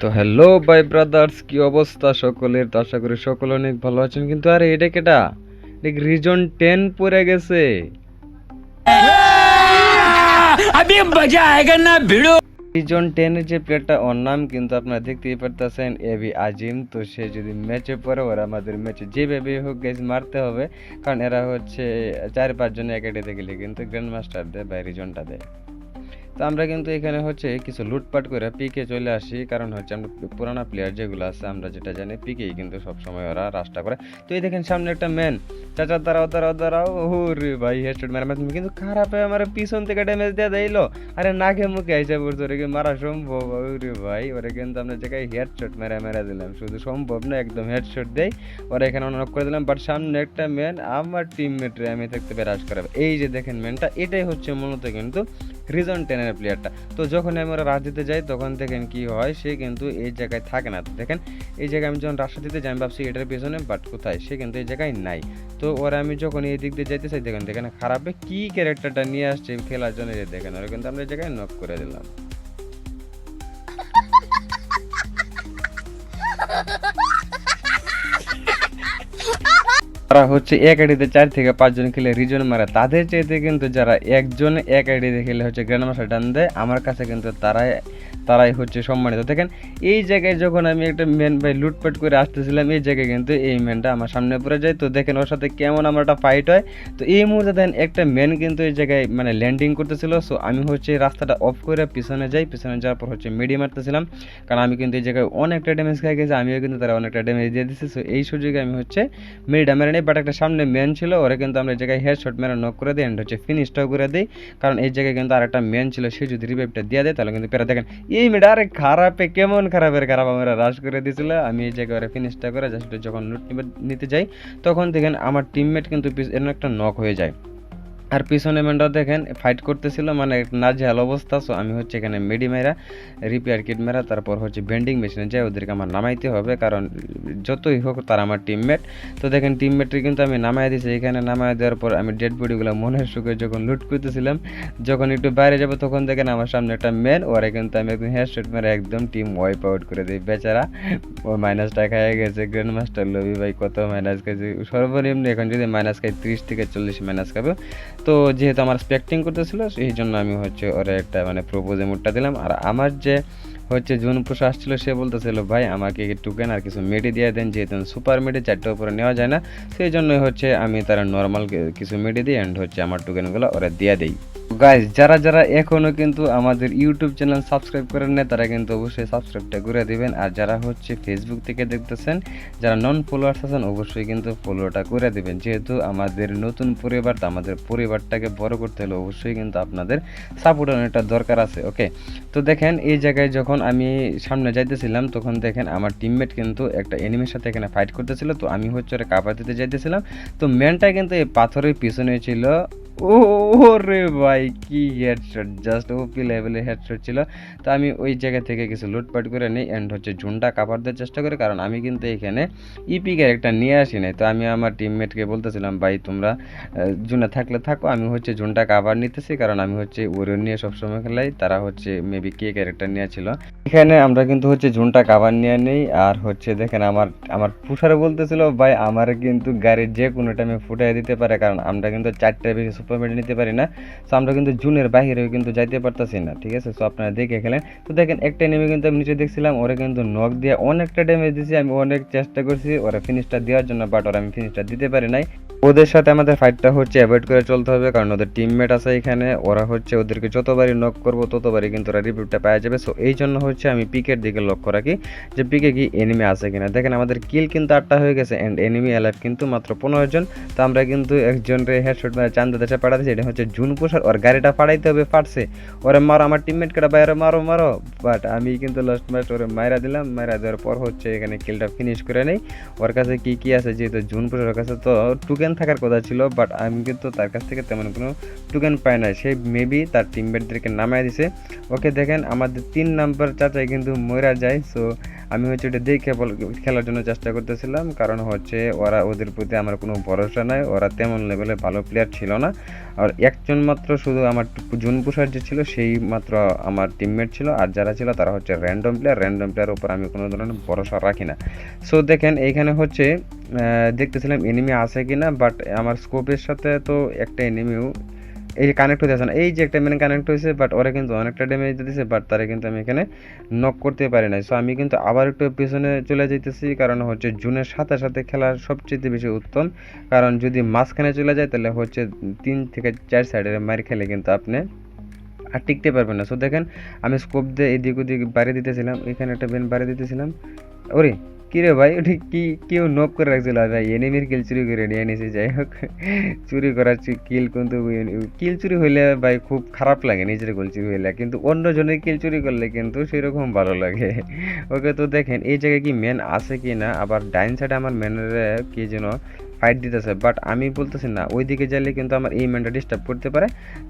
তো hello bye brothers কি অবস্থা সকলের? তো আশা করি সকলে অনেক ভালো আছেন। কিন্তু আরে এটা কেটা? রিজন টেন পরে গেছে। রিজন টেনের যে প্লেয়ারটা ওর নাম কিন্তু আপনারা দেখতেই পারতেছেন এবি আজিম। তো সে যদি ম্যাচে পরে ওরা আমাদের ম্যাচে যেভাবে হোক গেছে মারতে হবে। কারণ এরা হচ্ছে চার পাঁচজন একাডেতে গেলে কিন্তু গ্র্যান্ড মাস্টার দেয় বা রিজনটা দেয়। তো আমরা কিন্তু এখানে হচ্ছে কিছু লুটপাট করে পিকে চলে আসি। কারণ হচ্ছে আমরা পুরানা প্লেয়ার যেগুলো আছে, আমরা যেটা জানি পিকেই কিন্তু সবসময় ওরা রাস্তা করে। তো এই দেখেন সামনে একটা ম্যান চাচা, দাঁড়াও দাঁড়াও দাঁড়াও। ও রে ভাই হেডশট মেরা তুমি কিন্তু খারাপ হয়ে আমার পিছন থেকে ড্যামেজ দিয়ে দিলো। আরে নাকে মুখে আইসা পড়ছে, ওরে কি মারা সম্ভব? ওরে ভাই, ওরে কিন্তু আমরা জায়গায় হেডশট মেরা মেরা দিলাম। শুধু সম্ভব না, একদম হেডশট দেই। ওরা এখানে নক করে দিলাম। বাট সামনে একটা ম্যান আমার টিমমেটরে আমি থাকতে বেরাজ করাবে। এই যে দেখেন ম্যানটা এটাই হচ্ছে মূলত কিন্তু রিজন টেনের প্লেয়ারটা তো যখন আমি ওরা রাশ দিতে যাই, তখন দেখেন কি হয়, সে কিন্তু এই জায়গায় থাকে না। দেখেন, এই জায়গায় আমি যখন রাস্তা দিতে যাই, আমি ভাবছি এটার পেছনে বাট কোথায়? সে কিন্তু এই জায়গায় নাই। তো ওরা আমি যখন এই দিক দিয়ে যাইতে চাই, দেখেন দেখেন, খারাপে কি ক্যারেক্টারটা নিয়ে আসছে খেলার জন্য দেখেন, ওরা কিন্তু আমরা এই জায়গায় নক করে দিলাম। তারা হচ্ছে এক আইডিতে চার থেকে পাঁচজন খেলে রিজন মারে। তাদের চাইতে কিন্তু যারা একজন এক আইডিতে খেলে হচ্ছে গ্র্যান্ড মাস্টার ডান দেয়, আমার কাছে কিন্তু তারাই তারাই হচ্ছে সম্মানিত। দেখেন, এই জায়গায় যখন আমি একটা ম্যান ভাই লুটপাট করে আসতেছিলাম, এই জায়গায় কিন্তু এই ম্যানটা আমার সামনে পড়ে যায়। তো দেখেন, ওর সাথে কেমন আমার একটা ফাইট হয়। তো এই মুহূর্তে দেখেন, একটা ম্যান কিন্তু এই জায়গায় মানে ল্যান্ডিং করতেছিল। সো আমি হচ্ছে রাস্তাটা অফ করে পিছনে যাই, পিছনে যাওয়ার পর হচ্ছে মিডিয়ে মারতেছিলাম। কারণ আমি কিন্তু এই জায়গায় অনেকটা ড্যামেজ খাই গেছি, আমিও কিন্তু তারা অনেকটা ড্যামেজ দিয়ে দিচ্ছি সো এই সুযোগে আমি হচ্ছে মিডিয়া মেরে নিই বাট একটা সামনে মেন ছিল, ওরা কিন্তু আমরা এই জায়গায় হেড শট মেরে নক করে দিই অ্যান্ড হচ্ছে ফিনিশটাও করে দিই। কারণ এই জায়গায় কিন্তু আরেকটা মেন ছিল, সে যদি রিভাইভটা দিয়ে দেয়, তাহলে কিন্তু পেরা দেখেন, এই মেয়েটা আরে খারাপে, কেমন খারাপের খারাপ আমরা রাশ করে দিয়েছিল। আমি এই জায়গায় ওরা ফিনিশটা করে জাস্ট যখন লুট নিতে যাই, তখন দেখেন আমার টিমমেট কিন্তু এরকম একটা নক হয়ে যায়। আর পিছনে ম্যানটা দেখেন ফাইট করতেছিল মানে নাজেহাল অবস্থা। সো আমি হচ্ছে এখানে মেডি মেরা রিপেয়ার কিট মেরা তারপর হচ্ছে বেন্ডিং মেশিনে যাই, ওদেরকে আমার নামাইতে হবে। কারণ যতই হোক, তারা আমার টিমমেট তো দেখেন টিমমেটকে কিন্তু আমি নামাই দিয়েছি এখানে নামাই দেওয়ার পর আমি ডেড বডিগুলো মনের সুখে যখন লুট করতেছিলাম, যখন একটু বাইরে যাব, তখন দেখেন আমার সামনে একটা মেন ওরা কিন্তু আমি একদম হেডশট মেরে একদম টিম ওয়াইপ আউট করে দিই। বেচারা, ও মাইনাসটা খাইয়ে গেছে গ্র্যান্ড মাস্টার লবি ভাই, কত মাইনাস খাইছে। সর্বনিম্ন এখন যদি মাইনাস খাই, তিরিশ থেকে চল্লিশ মাইনাস খাবে। তো যেহেতু আমার স্পেক্টিং করতেছিল সেই জন্য আমি হচ্ছে ওরা একটা মানে প্রপোজ এমোটটা দিলাম। আর আমার যে হচ্ছে জুন পুষ আসছিল, সে বলতেছিল, ভাই, আমাকে টুকেন আর কিছু মেডি দিয়ে দেন, যেহেতু সুপার মেডি চারটে উপরে নেওয়া যায় না। সেই জন্যই হচ্ছে আমি তারা নর্মাল কিছু মেডি দিই অ্যান্ড হচ্ছে আমার টুকেনগুলো ওরা দিয়ে দেই। গাইজ যারা যারা এখনও কিন্তু আমাদের ইউটিউব চ্যানেল সাবস্ক্রাইব করেন না তারা কিন্তু অবশ্যই সাবস্ক্রাইবটা করে দিবেন। আর যারা হচ্ছে ফেসবুক থেকে দেখতেছেন, যারা নন ফলোয়ার্স আছেন, অবশ্যই কিন্তু ফলোটা করে দিবেন। যেহেতু আমাদের নতুন পরিবার আমাদের পরিবারটাকে বড় করতে হলে অবশ্যই কিন্তু আপনাদের সাপোর্ট অনেকটা দরকার আছে ওকে তো দেখেন, এই জায়গায় যখন আমি সামনে যাইতেছিলাম, তখন দেখেন আমার টিমমেট কিন্তু একটা এনিমির সাথে এখানে ফাইট করতেছিল। তো আমি হচ্ছে ওরা কাপড় দিতে যাইতেছিলাম। তো ম্যানটা কিন্তু এই পাথরের পিছনে ছিল ও রে ভাই, কি হেডশট জাস্ট ওপি লেভেলের হেডশট ছিল। তো আমি ওই জায়গা থেকে কিছু লুটপাট করে নিই অ্যান্ড হচ্ছে ঝুনটা কাভার দেওয়ার চেষ্টা করি, কারণ আমি কিন্তু এখানে ইপি ক্যারেক্টার নিয়ে আসি নাই। তো আমি আমার টিমমেটকে বলতেছিলাম, ভাই, তোমরা জুনে থাকলে থাকো, আমি হচ্ছে ঝুনটা কাভার নিতেছি, কারণ আমি হচ্ছে ওরিয়ন নিয়ে সবসময় খেলাই, তারা হচ্ছে মেবি কে ক্যারেক্টার নিয়ে ছিল। এখানে আমরা কিন্তু হচ্ছে ঝুনটা কাভার নিয়ে নেই, আর হচ্ছে দেখেন আমার আমার পুষারে বলতেছিল, ভাই, আমার কিন্তু গাড়ির যে কোনো টাইমে ফুটাই দিতে পারে, কারণ আমরা কিন্তু চারটে বেশি মেডি নিতে পারি না। সো আমরা কিন্তু জুনের বাইরেও কিন্তু যাইতে পারতাছি না, ঠিক আছে? সো আপনারা দেখে খেলেন। তো দেখেন, একটা নেমে কিন্তু আমি নিচে দেখছিলাম, ওরা কিন্তু নক দিয়ে অনেকটা ড্যামেজ দিয়েছি আমি অনেক চেষ্টা করছি ওরা ফিনিশটা দেওয়ার জন্য বাট ওরা আমি ফিনিশটা দিতে পারি নাই। ওদের সাথে আমাদের ফাইটটা হচ্ছে অ্যাভয়েড করে চলতে হবে, কারণ ওদের টিমমেট আছে এখানে, ওরা হচ্ছে ওদেরকে যতবারই নক করব, ততবারই কিন্তু ওরা রিভিউটা পাওয়া যাবে। সো এই জন্য হচ্ছে আমি পিকের দিকে লক্ষ্য রাখি, যে পিকে কি এনিমি আছে কিনা। দেখেন, আমাদের কিল কিন্তু আটটা হয়ে গেছে অ্যান্ড এনিমি অ্যালাইভ কিন্তু মাত্র পনেরো জন। তো আমরা কিন্তু একজনরে হেডশট মানে চান্দা দেশে পাঠাতেছি এটা হচ্ছে জুন পোষার ওর গাড়িটা ফাড়াইতে হবে ফাটছে। ওরে মারো, আমার টিমমেট কেটা বাইরে, মারো মারো। বাট আমি কিন্তু লাস্ট ম্যাচ ওরে মাইরা দিলাম, মাইরা দেওয়ার পর হচ্ছে এখানে কিলটা ফিনিশ করে নেই। ওর কাছে কি কি আছে? যেহেতু জুন পোষার কাছে তো টুকেন থাকার কথা ছিল বাট আমি কিন্তু তার কাছ থেকে তেমন কোনো টুকেন পাই না সে মেবি তার টিমমেটদেরকে নামায় দিছে। ওকে দেখেন, আমাদের তিন নাম্বার চাচাই কিন্তু মরা যায়। সো আমি হচ্ছে ওটা দেখে খেলার জন্য চেষ্টা করতেছিলাম। কারণ হচ্ছে ওরা ওদের প্রতি আমার কোনো ভরসা নাই। ওরা তেমন লেভেলে ভালো প্লেয়ার ছিল না। আর একজন মাত্র শুধু আমার জুন পুষার যে ছিল, সেই মাত্র আমার টিমমেট ছিল। আর যারা ছিল, তারা হচ্ছে র্যান্ডম প্লেয়ার র্যান্ডম প্লেয়ার উপর আমি কোনো ধরনের ভরসা রাখি না। সো দেখেন, এইখানে হচ্ছে দেখতেছিলাম এনিমি আছে কি না বাট আমার স্কোপের সাথে তো একটা এনিমিও এই যে কানেক্ট হতে আসে না, এই যে একটা মেন কানেক্ট হয়েছে বাট ওরা কিন্তু অনেকটা ড্যামেজ দিতেছে বাট তারা কিন্তু আমি এখানে নক করতে পারি না সো আমি কিন্তু আবার একটু পিছনে চলে যাইতেছি, কারণ হচ্ছে জুনের সাথে সাথে খেলা সবচেয়ে বেশি উত্তম। কারণ যদি মাঝখানে চলে যায়, তাহলে হচ্ছে তিন থেকে চার সাইডের মার খেলে কিন্তু আপনি আর টিকতে পারবেন না। সো দেখেন, আমি স্কোপ দিয়ে এদিক ওদিক বাড়ি দিতেছিলাম, এখানে একটা বেন বাড়ি দিতেছিলাম। ওরে কি রে ভাই ওটা কি, কেউ নক করে রাখছিল? আর ভাই এনিমির কিল চুরি করে নিয়ে নিয়েছে যাই হোক। চুরি করার কিল কিন্তু কিল চুরি হইলে ভাই খুব খারাপ লাগে, নিজের গোল চুরি হইলে। কিন্তু অন্য জনের কিল চুরি করলে কিন্তু সেরকম ভালো লাগে। ওকে তো দেখেন, এই জায়গায় কি মেন আছে কি না আবার ডাইন সাইডে আমার ম্যানের কি যেন ফাইট দিতেছে বাট আমি বলতেছি না ওই দিকে গেলে কিন্তু আমার এই ম্যানটা ডিস্টার্ব করতে পারে।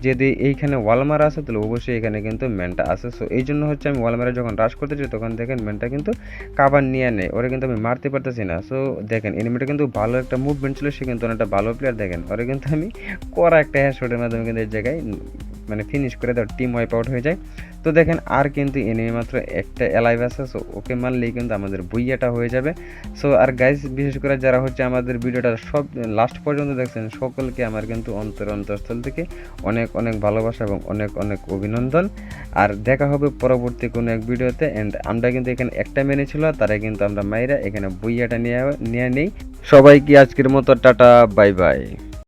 যদি এইখানে ওয়ালমার আছে, তাহলে অবশ্যই এখানে কিন্তু ম্যানটা আছে। সো এই জন্য হচ্ছে আমি ওয়ালমারে যখন রাশ করতেছি তখন দেখেন ম্যানটা কিন্তু কাবার নিয়ে নেয়, ওরা কিন্তু আমি মারতে পারতেছি না। সো দেখেন এনিমিটা কিন্তু ভালো একটা মুভমেন্ট ছিল, সে কিন্তু অনেকটা ভালো প্লেয়ার দেখেন, ওরা কিন্তু আমি করা একটা হেডশটের মাধ্যমে কিন্তু এই জায়গায় মানে ফিনিশ করে দেওয়ার টিম ওয়াইপ আউট হয়ে যায়। তো দেখেন, আর কিন্তু এনিমি মাত্র একটা এলাইভ আছে সো ওকে মারলেই কিন্তু আমাদের বইয়াটা হয়ে যাবে। সো আর গাইজ বিশেষ করে যারা হচ্ছে আমাদের ভিডিওটা সব লাস্ট পর্যন্ত দেখছেন, সকলকে আমার কিন্তু অন্তর অন্তঃস্থল থেকে অনেক অনেক ভালোবাসা এবং অনেক অনেক অভিনন্দন। আর দেখা হবে পরবর্তী কোনো এক ভিডিওতে অ্যান্ড আমরা কিন্তু এখানে একটা মেনে ছিল তারা কিন্তু আমরা মাইরা এখানে বইয়াটা নিয়ে নিয়ে নেই। সবাইকে আজকের মতো টাটা বাই বাই